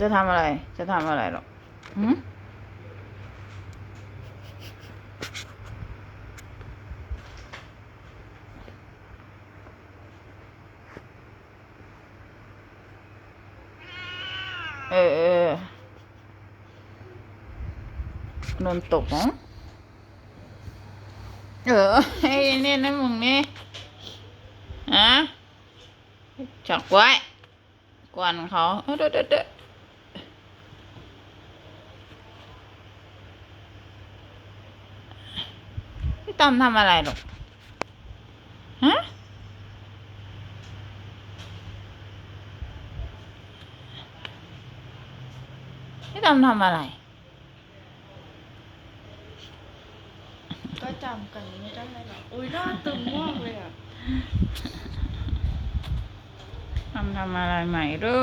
จะทำอะไร จะทำอะไรหรอกหืมเออเออโดนตกเหรอเออไอ้เนี่ยนะมึงนี่ ฮะจักไว้ กวนเขาเด้อเด้อเด้อต้อมทำอะไรหรอกฮะพี่ตอมทำอะไร ก็จำกันไม่ได้หรอกอุ้ยหน้าตึงมากเลย ทำทำอะไรใหม่ดู